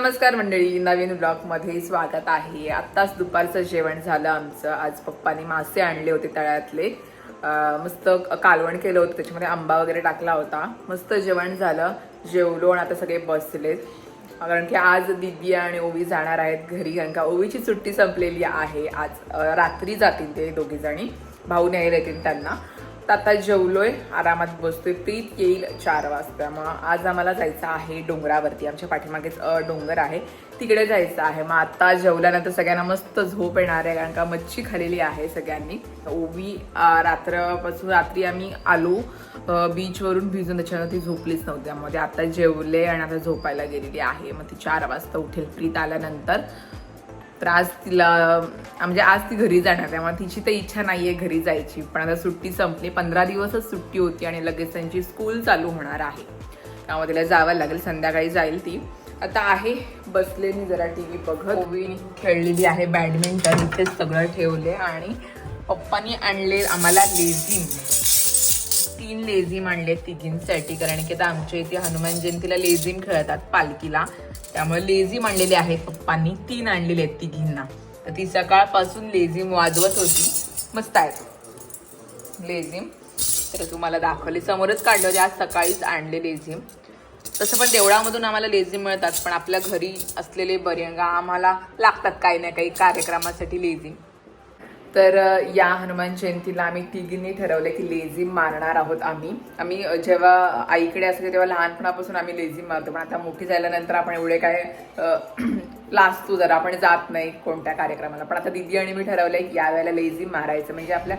नमस्कार मंडळी नवीन ब्लॉगमध्ये स्वागत आहे. आत्ताच दुपारचं जेवण झालं आमचं. आज पप्पानी मासे आणले होते तळ्यातले. मस्त कालवण केलं होतं त्याच्यामध्ये आंबा वगैरे टाकला होता. मस्त जेवण झालं. जेवलो आणि आता सगळे बसलेत कारण की आज दिदी आणि ओवी जाणार आहेत घरी कारण का ओवीची सुट्टी संपलेली आहे. आज रात्री जातील ते दोघी जणी भाऊ न्यायला येतील त्यांना. तर आता जेवलोय आरामात बसतोय प्रीत येईल चार वाजता. मग आज आम्हाला जायचं आहे डोंगरावरती. आमच्या पाठीमागेच डोंगर आहे. तिकडे जायचं आहे. मग आता जेवल्यानंतर सगळ्यांना मस्त झोप येणार आहे कारण का मच्छी खालेली आहे सगळ्यांनी. ओवी रात्रपासून रात्री आम्ही आलो. बीचवरून भिजून त्याच्यानं ती झोपलीच नव्हती त्यामध्ये आता जेवले आणि आता झोपायला गेलेली आहे. मग ती चार वाजता उठेल प्रीत आल्यानंतर. तर आज तिला म्हणजे आज ती घरी जाणार त्यामुळे तिची तर इच्छा नाही आहे घरी जायची. पण आता सुट्टी संपली पंधरा दिवसच सुट्टी होती आणि लगेच त्यांची स्कूल चालू होणार आहे. त्यामुळे तिला जावं लागेल संध्याकाळी जाईल ती. आता आहे बसले मी जरा टी व्ही बघत. ओवी खेळलेली आहे बॅडमिंटन इथेच सगळं ठेवले आणि पप्पानी आणले आम्हाला लेझिम. तीन लेझिम आणले तिघींसाठी कारण की आता आमच्या इथे हनुमान जयंतीला लेझिम खेळतात पालखीला. त्यामुळे लेझिम आणलेले आहेत पप्पांनी तीन आणलेले आहेत तिघींना. तर ती सकाळपासून लेझिम वाजवत होती. मस्त आहेत. लेझिम तर तुम्हाला दाखवले. समोरच काढले होते आज सकाळीच आणले लेझिम तसं पण देवळामधून आम्हाला लेझिम मिळतात पण आपल्या घरी असलेले बरेंगा आम्हाला लागतात काही ना काही कार्यक्रमासाठी लेझिम तर या हनुमान जयंतीला आम्ही तिघींनी ठरवलं की लेझिम मारणार आहोत आम्ही. आम्ही जेव्हा आईकडे असायचो तेव्हा लहानपणापासून आम्ही लेझिम मारतो. पण आता मोठी झाल्यानंतर आपण एवढे काय अ, लाजतो जरा. आपण जात नाही कोणत्या कार्यक्रमाला. पण आता दिदी आणि मी ठरवलंय की यावेळेला लेझिम मारायचं. म्हणजे आपल्या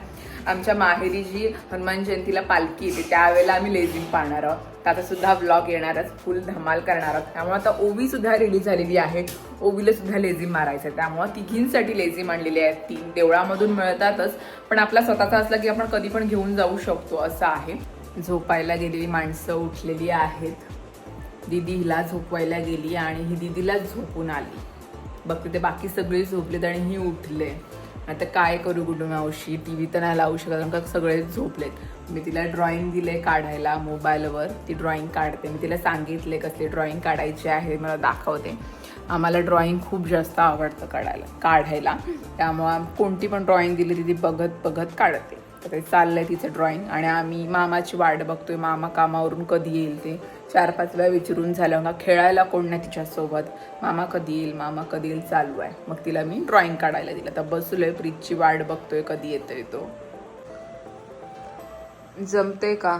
आमच्या माहेरी जी हनुमान जयंतीला पालखी येते त्यावेळेला आम्ही लेझिम पाळणार आहोत. तर आता सुद्धा ब्लॉग येणारच. फुल धमाल करणार आहोत. त्यामुळे आता ओवी सुद्धा रेडी झालेली आहे. ओवीला सुद्धा लेझिम मारायचं आहे. त्यामुळे तिघींसाठी लेझिम आणलेली आहेत तीन देवळामधून मिळतातच. पण आपला स्वतःचा असला की आपण कधी पण घेऊन जाऊ शकतो असं आहे. झोपायला गेलेली माणसं उठलेली आहेत. दिदी हिला झोपवायला गेली आणि ही दिदीला झोपून आली. बघते ते बाकी सगळी झोपलेत आणि ही उठले. आता काय करू गुडू मावशी? टी व्ही तर नाही लावू शकत कारण का सगळे झोपलेत. मी तिला ड्रॉइंग दिले काढायला मोबाईलवर ती ड्रॉइंग काढते. मी तिला सांगितले कसले ड्रॉइंग काढायचे आहे मला दाखवते. आम्हाला ड्रॉइंग खूप जास्त आवडतं काढायला काढायला. त्यामुळं कोणती पण ड्रॉइंग दिली ती ती बघत बघत काढते. तर ते चाललंय तिचं ड्रॉइंग आणि आम्ही मामाची वाट बघतोय. मामा कामावरून कधी येईल ते? चार पाच वेळा विचारून झालं का खेळायला कोण नाही तिच्यासोबत. मामा कधी येईल? मामा कधी येईल? चालू आहे. मग तिला मी ड्रॉइंग काढायला दिलं. तर बसलोय प्रीतची वाट बघतोय कधी येतोय तो. जमते का?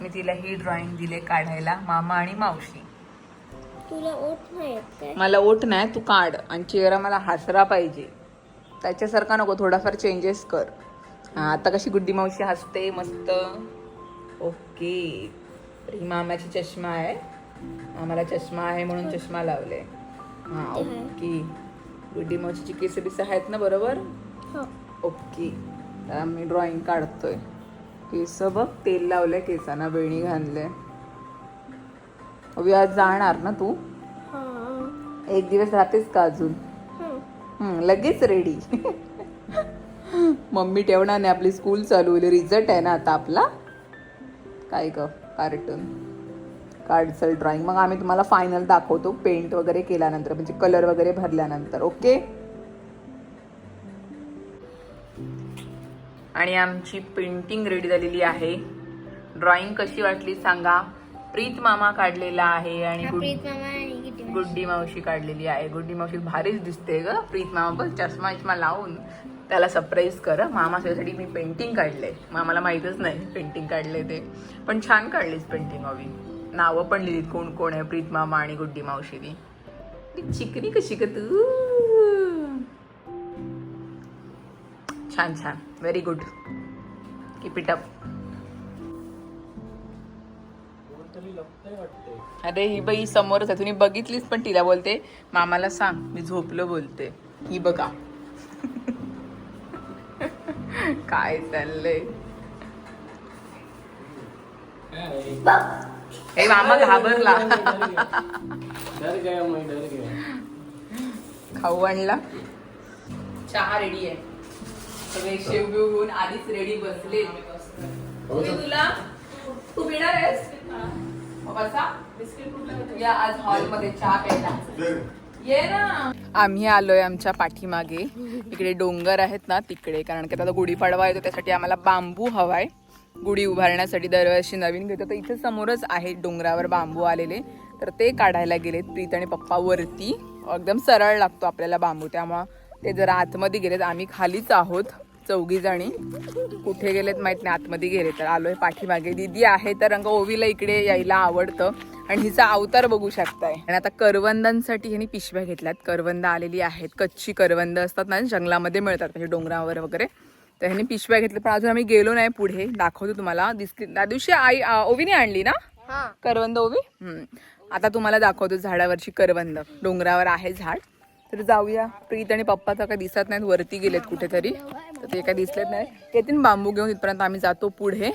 मी तिला ही ड्रॉइंग दिले काढायला मामा आणि मावशी. तुला ओठ नाही मला ओठ नाही तू काढ. आणि चेहरा मला हसरा पाहिजे. त्याच्यासारखा नको थोडाफार चेंजेस कर. आता कशी गुड्डी मावशी हसते मस्त. ओके. तर ही मामाची चष्मा आहे. आम्हाला चष्मा आहे म्हणून चष्मा लावले. हा ओके. गुड्डी मावशीची केस बिस आहेत ना बरोबर? हो. ओके. तर मी ड्रॉइंग काढतोय. केस बघ तेल लावलंय केसांना वेणी घालले अभि आज जाणार ना तू? हा. एक दिवस राहतेस का अजून? लगेच रेडी मम्मी ठेवणार नाही आपली स्कूल चालू होईल रिझल्ट आहे ना आता आपला. काय ग कार्टून कार्डचं ड्रॉइंग मग आम्ही तुम्हाला फायनल दाखवतो. पेंट वगैरे केल्यानंतर म्हणजे कलर वगैरे भरल्यानंतर. ओके आणि आमची पेंटिंग रेडी झालेली आहे. ड्रॉइंग कशी वाटली सांगा. प्रीत मामा काढलेला आहे आणि. गुड्डी मावशी. काढलेली आहे. गुड्डी मावशी भारीच दिसते ग. प्रीत मामा बघ चष्मा चष्मा लावून. त्याला सरप्राईज कर मामाच्यासाठी मामा मी पेंटिंग काढले मामाला माहीतच नाही पेंटिंग काढले ते. पण छान काढलीच पेंटिंग हवी नावं पण लिहिलीत कोण कोण आहे? प्रीत मामा आणि गुड्डी मावशीनी. ती चिकनी कशी का तू? छान छान. Very good keep it up अरे ही बाई समोरच आहे. तुम्ही बघितलीच पण तिला बोलते मामाला सांग मी झोपलो बोलते. ही बघा. काय चाललंय? हे मामा घाबरला. डर गया मैं डर गया खाऊ आणला. चहा रेडी आहे. सगळे शेव बिव घेऊन आधीच रेडी बसले तुला? तू पिणार आहेस? मग बसा. या आज हॉलमध्ये चहा प्यायला. आम्ही आलोय आमच्या पाठीमागे. इकडे डोंगर आहेत ना तिकडे. कारण की आता गुढीपाडवा येतो त्यासाठी आम्हाला बांबू हवाय. गुढी उभारण्यासाठी दरवर्षी नवीन घेतो. तर इथे समोरच आहे डोंगरावर बांबू आलेले. तर ते काढायला गेलेत प्रीत आणि पप्पा वरती. एकदम सरळ लागतो आपल्याला बांबू त्यामुळं ते जरा आतमध्ये गेलेत. आम्ही खालीच आहोत. चौघी जणी. कुठे गेलेत माहीत नाही आतमध्ये गेले तर. आलोय पाठीमागे. दिदी आहे तर रंग ओवीला इकडे यायला आवडतं. आणि हिचा अवतार बघू शकताय. आणि आता करवंदांसाठी ह्यांनी पिशव्या घेतल्यात. करवंद आलेली आहेत. कच्ची करवंद असतात ना जंगलामध्ये मिळतात म्हणजे डोंगरावर वगैरे. तर ह्यांनी पिशव्या घेतल्या पण अजून आम्ही गेलो नाही पुढे. दाखवतो तुम्हाला. दिसली त्या दिवशी आई ओवीने आणली ना? हा. करवंद ओवी. आता तुम्हाला दाखवतो झाडावरची करवंद. डोंगरावर आहे झाड. तर जाऊया. प्रीत आणि पप्पा तर काही दिसत नाहीत वरती गेलेत कुठेतरी. तर ते काही दिसलेत नाही. येतील बांबू घेऊन इथपर्यंत आम्ही जातो पुढे.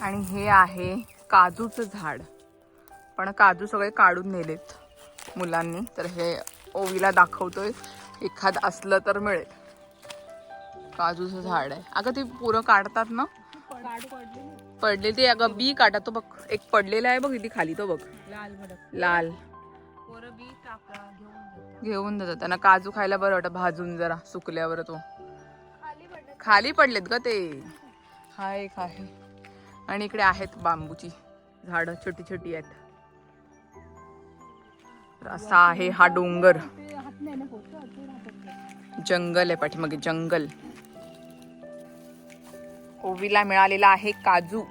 आणि हे आहे काजूचं झाड. पण काजू सगळे काढून नेलेत मुलांनी. तर हे ओवीला दाखवतोय. एखाद असलं तर मिळेल. काजूचं झाड आहे. अगं ते पुरं काढतात ना? पडले ते. अगं बी काढा. तो बघ एक पडलेला आहे बघ इथे खाली तो बघ. लाल घेऊन जातात. त्यांना काजू खायला बरं वाटतं भाजून जरा सुकल्यावर तो. खाली पडलेत ग ते. हा एक आहे आणि इकडे आहेत बांबूची झाडं छोटी छोटी आहेत. असा आहे हा डोंगर. जंगल आहे पाठीमागे जंगल. ओवीला मिळालेला आहे काजू.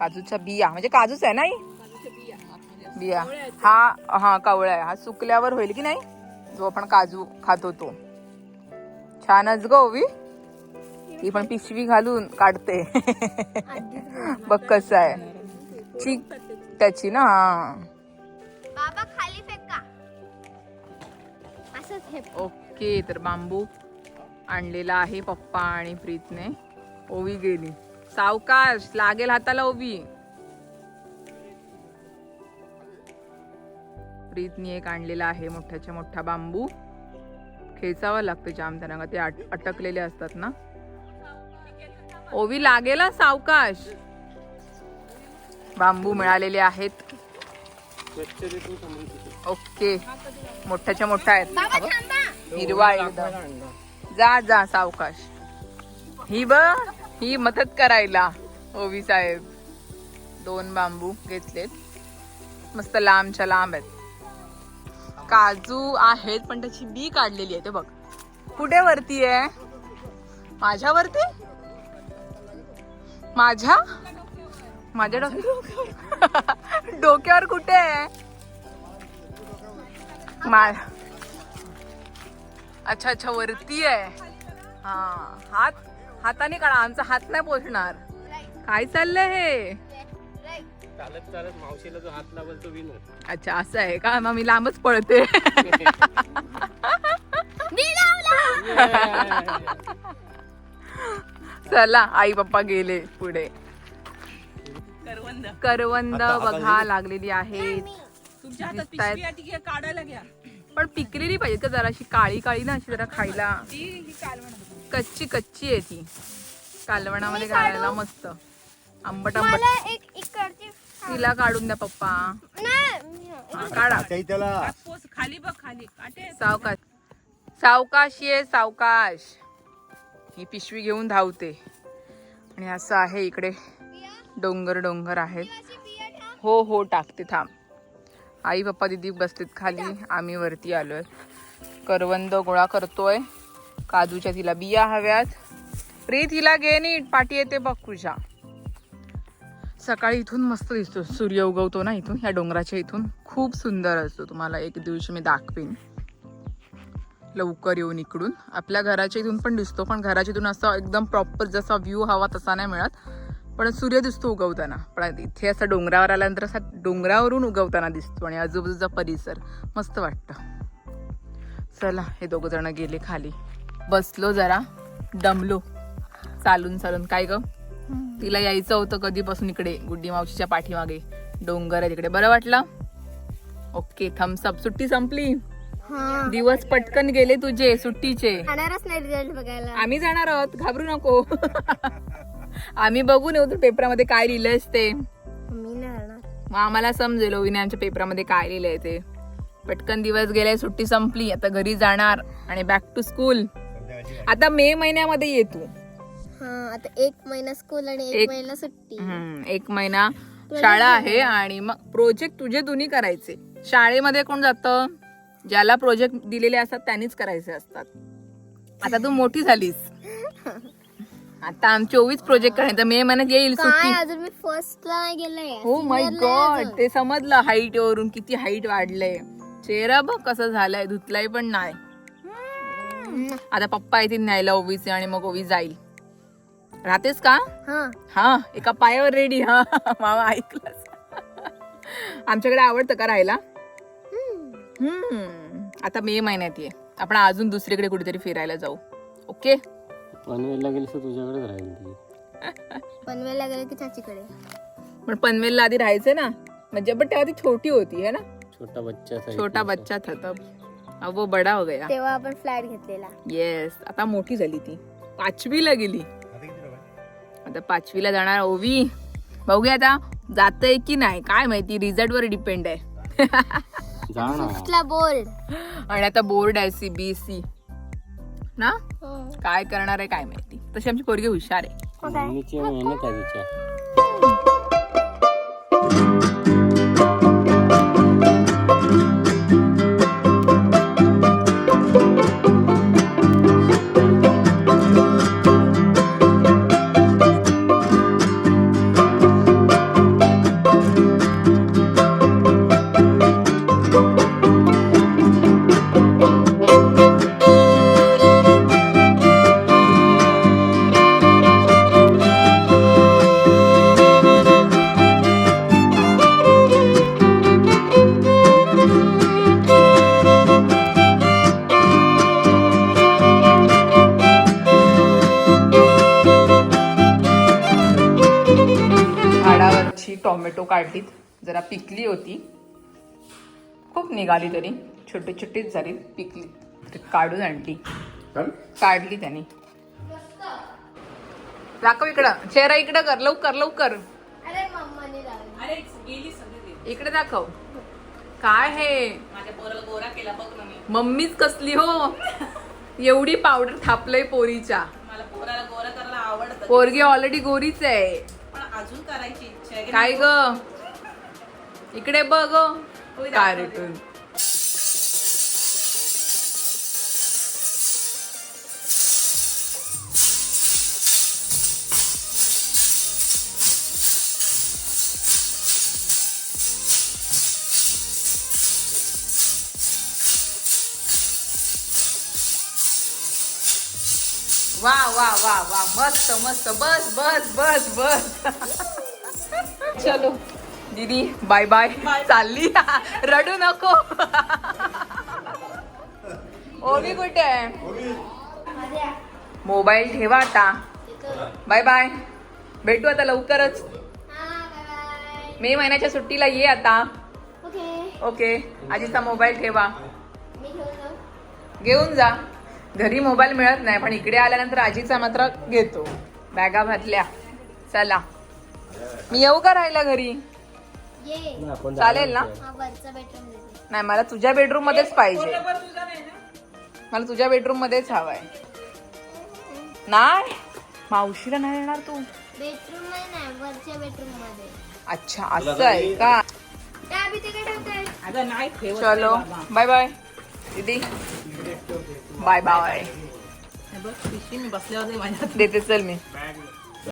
काजूच्या बिया. म्हणजे काजूच आहे नाही बिया. हा हा कवळा आहे. हा सुकल्यावर होईल की नाही? जो आपण काजू खातो तो. छानच ग ओवी? ती पण पिशवी घालून काढते. बघ कसं आहे. चिक त्याची ना बाबा खाली फेका. हे. ओके तर बांबू आणलेला आहे पप्पा आणि प्रीतने. ओवी गेली. सावकाश लागेल हाताला ओवी. प्रीतने एक आणलेला आहे मोठ्याच्या मोठा बांबू. खेचावा लागतो जाम त्यांना का ते अट- अटकलेले असतात ना. ओवी लागेल सावकाश. बांबू मिळालेले आहेत. ओके. मोठ्याच्या मोठ्या आहेत. हिरवा एकदम. जा जा सावकाश. ही ब ही मदत करायला ओवी साहेब. दोन बांबू घेतलेत. मस्त लांबच्या लांब आहेत. काजू आहेत पण त्याची बी काढलेली आहे ते बघ. कुठे वरती आहे? माझ्यावरती? माझ्या? माझ्या डोक्यावर डोक्यावर कुठे आहे? मा अच्छा अच्छा वरती आहे. हा हात हाताने काढा आमचा हात नाही पोचणार काय चाललंय हे? चालत चालत मावशीला जो हात लावल तो अच्छा असं आहे का? मग मी लांबच पळते. मी लावला. चला आई पप्पा गेले पुढे. करवंद. बघा लागलेली आहेत. दिसतायत. काढायला घ्या. पण पिकलेली पाहिजे का जरा अशी काळी काळी ना अशी जरा खायला. ती ही कालवण कच्ची कच्ची आहे ती. कालवणामध्ये घालायला मस्त. आंबट आंबट. मला एक इकडची तिला काढून द्या पप्पा. नाही. हा, काढा. पोस खाली बघ खाली. काटे सावकाश. सावकाश ये सावकाश. ही पिशवी घेऊन धावते. आणि असं आहे इकडे. डोंगर डोंगर आहेत. हो हो टाकते थांब. आई पप्पा दिदी बसलेत खाली. आम्ही वरती आलोय. करवंद गोळा करतोय. काजूच्या तिला बिया हव्यात. प्रीत हिला घे नीट. पाठी येते बघ तुझ्या. सकाळी इथून मस्त दिसतो. सूर्य उगवतो ना इथून ह्या डोंगराच्या इथून. खूप सुंदर असतो तुम्हाला एक दिवशी मी दाखवीन. लवकर येऊन इकडून. आपल्या घराच्या इथून पण दिसतो पण घराच्या इथून असा एकदम प्रॉपर जसा व्ह्यू हवा तसा नाही मिळत. पण सूर्य दिसतो उगवताना. पण इथे असं डोंगरावर आल्यानंतर असा डोंगरावरून उगवताना दिसतो आणि आजूबाजूचा परिसर मस्त वाटतं. चला हे दोघं जण गेले खाली. बसलो जरा. दमलो. चालून चालून. काय ग? तिला यायचं होतं कधीपासून इकडे गुड्डी मावशीच्या पाठीमागे. डोंगर आहे तिकडे बरं वाटलं? ओके थम्सअप सुट्टी संपली. हा. दिवस पटकन गेले तुझे सुट्टीचे. खाणारच नाही रिझल्ट बघायला. आम्ही जाणार आहोत घाबरू नको. आम्ही बघून येऊ पेपरामध्ये काय लिहिलंयस ते. मी नाही राहणार. मग आम्हाला समजेल ओवीने आमच्या पेपरामध्ये काय लिहिलंय ते. पटकन दिवस गेले सुट्टी संपली आता घरी जाणार आणि बॅक टू स्कूल आता मे महिन्यामध्ये ये तू. आता एक महिना स्कूल आणि एक एक- महिना सुट्टी. हम्म, एक महिना शाळा आहे आणि मग प्रोजेक्ट तुझे दोन्ही करायचे. शाळेमध्ये कोण जातं? ज्याला प्रोजेक्ट दिलेले असतात त्यांनीच करायचे असतात. आता तू मोठी झालीस. आता आम चोवीस प्रोजेक्ट करायचं. मे महिन्यात येईल सुट्टी. काय अजून मी फर्स्ट ला नाही गेलंय हो माय Senior ला आहे गॉड अजून. ते समजलं हाईट वरून किती हाईट वाढलंय. चेहरा बघ कसं झालाय धुतलाय पण नाही. आता पप्पा येतील न्यायला ओवीचे आणि मग ओवी जाईल. राहतेस का? हा. हा एका पायावर रेडी हा. मामा ऐकलंस आमच्याकडे आवडतं का राहायला? हम्म. आता मे महिन्यात ये. आपण अजून दुसरीकडे कुठेतरी फिरायला जाऊ. ओके? पनवेलला गेली तर तुझ्याकडेच राहील ती. पनवेलला गेलं की चाचीकडे? पण पनवेलला आधी राहायचं ना. म्हणजे पण तेव्हा ती छोटी होती है ना? छोटा बच्चा था छोटा बच्चा था तब. अब वो बडा हो गया. तेव्हा आपण फ्लॅट घेतलेला. येस आता मोठी झाली ती. पाचवीला गेली. आता पाचवीला जाणार ओवी. बघूया आता जातय की नाही काय माहिती रिझल्ट वर डिपेंड आहे. जा ना. फिफ्थला बोर्ड आणि आता बोर्ड आहे सीबीएसई ना? काय करणार आहे काय माहिती. तशी आमची पोरगी हुशार आहे. मम्मीची मेहनत आहे तिच्या होती. खूप निघाली तरी. छोटी छोटीच झाली. पिकली. काढून आणली. काढली त्यांनी. दाखव इकडं. चेहरा इकडं कर. लवकर लवकर. अरे मम्माने लावली. अरे गेली सगळी इकडे दाखव. काय हे? मम्मीच कसली हो? एवढी पावडर थापलंय पोरीच्या. मला पोराला गोरा करायला आवडतं. पोरगी ऑलरेडी गोरीच आहे. पण अजून करायची इच्छा आहे की काय? ग? इकडे बघ काय रिटून वा वा वा वा. मस्त मस्त. बस बस बस बस. चलो. दीदी बाय बाय चालली. रडू नको. ओवी कुठे आहे? मोबाईल ठेवा आता. बाय बाय भेटू आता लवकरच. मे महिन्याच्या सुट्टीला ये आता. ओके ओके आजीचा मोबाईल ठेवा. घेऊन जा. घरी मोबाईल मिळत नाही पण इकडे आल्यानंतर आजीचा मात्र घेतो. बॅगा भरल्या. चला. मी येऊ का राहिला घरी? चालेल ना? हा नाही मला तुझ्या बेडरूम मध्येच पाहिजे. मला तुझ्या बेडरूम मध्येच हवाय. नाही मावशीला नाही येणार तू. बेडरूम नाही वरच्या बेडरूममध्ये अच्छा असं आहे का? चलो. बाय बाय दीदी. बाय बाय बघ पिशवी मी बसल्यावर देते चल मी.